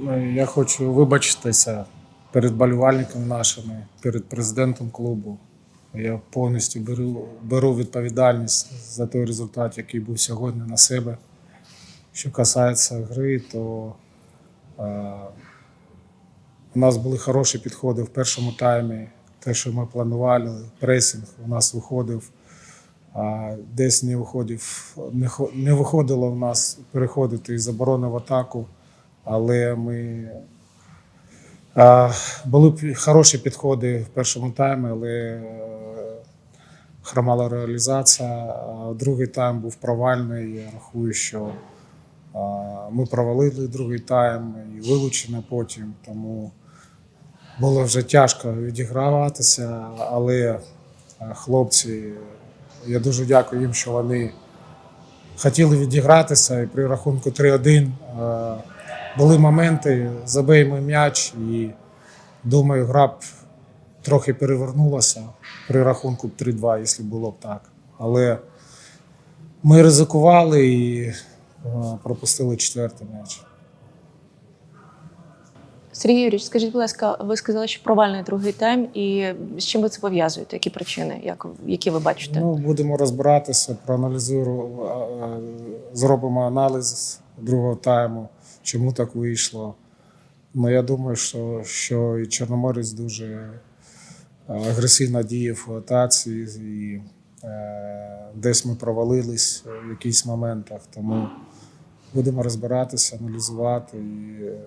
Е, Я хочу вибачитися перед болівальниками нашими, перед президентом клубу. Я повністю беру, беру відповідальність за той результат, який був сьогодні на себе. Що касається гри, то е, у нас були хороші підходи в першому таймі. Те, що ми планували, пресинг у нас виходив. А десь не виходив, не, хо- не виходило в нас переходити із оборони в атаку, але ми а, були хороші підходи в першому таймі, але е, хромала реалізація. А другий тайм був провальний. Я рахую, що а, ми провалили другий тайм і вилучено потім. Тому було вже тяжко відіграватися, але а, хлопці, я дуже дякую їм, що вони хотіли відігратися. І при рахунку 3-1 е, були моменти, забиймо м'яч, і думаю, гра б трохи перевернулася при рахунку 3-2, якщо було б так. Але ми ризикували і е, пропустили четвертий м'яч. Сергій Юрійович, скажіть, будь ласка, ви сказали, що провальний другий тайм, і з чим ви це пов'язуєте? Які причини, як, які ви бачите? Ну, будемо розбиратися, проаналізуємо, е, е, зробимо аналіз другого тайму, чому так вийшло. Ну, я думаю, що, що і Чорноморець дуже е, агресивно діяв у атаці, і е, десь ми провалились в якихось моментах. Тому будемо розбиратися, аналізувати, і е,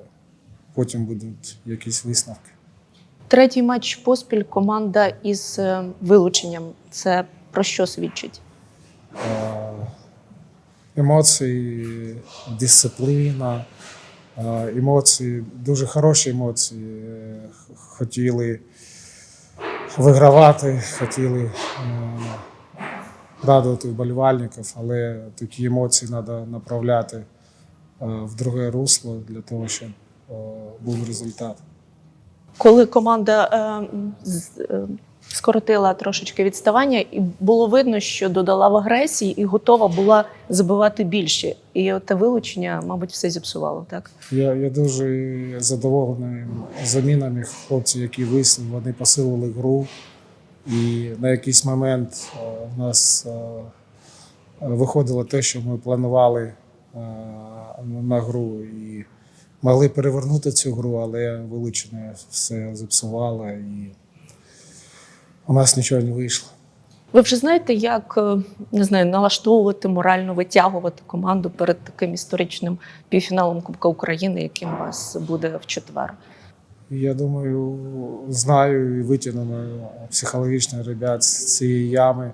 потім будуть якісь висновки. Третій матч поспіль команда із е, вилученням. Це про що свідчить? Е, емоції, дисципліна, е, емоції, дуже хороші емоції. Е, Хотіли вигравати, хотіли е, радувати вболівальників, але такі емоції треба направляти в друге русло для того, щоб був результат. Коли команда скоротила трошечки відставання, і було видно, що додала в агресії і готова була забивати більше. І те вилучення, мабуть, все зіпсувало, так? Я, я дуже задоволений замінами хлопців, які вийшли, вони посилили гру. І на якийсь момент е, в нас е, виходило те, що ми планували е, на гру. І могли перевернути цю гру, але вилучення все зіпсувало і у нас нічого не вийшло. Ви вже знаєте, як е, не знаю, налаштовувати морально витягувати команду перед таким історичним півфіналом Кубка України, яким у вас буде в четвер. Я думаю, знаю і витягнемо психологічно ребят з цієї ями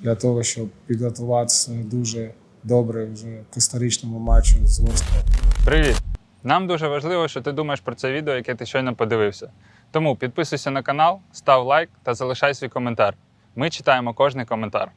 для того, щоб підготуватися дуже добре вже к історичному матчу з Ворскла. Привіт! Нам дуже важливо, що ти думаєш про це відео, яке ти щойно подивився. Тому підписуйся на канал, став лайк та залишай свій коментар. Ми читаємо кожний коментар.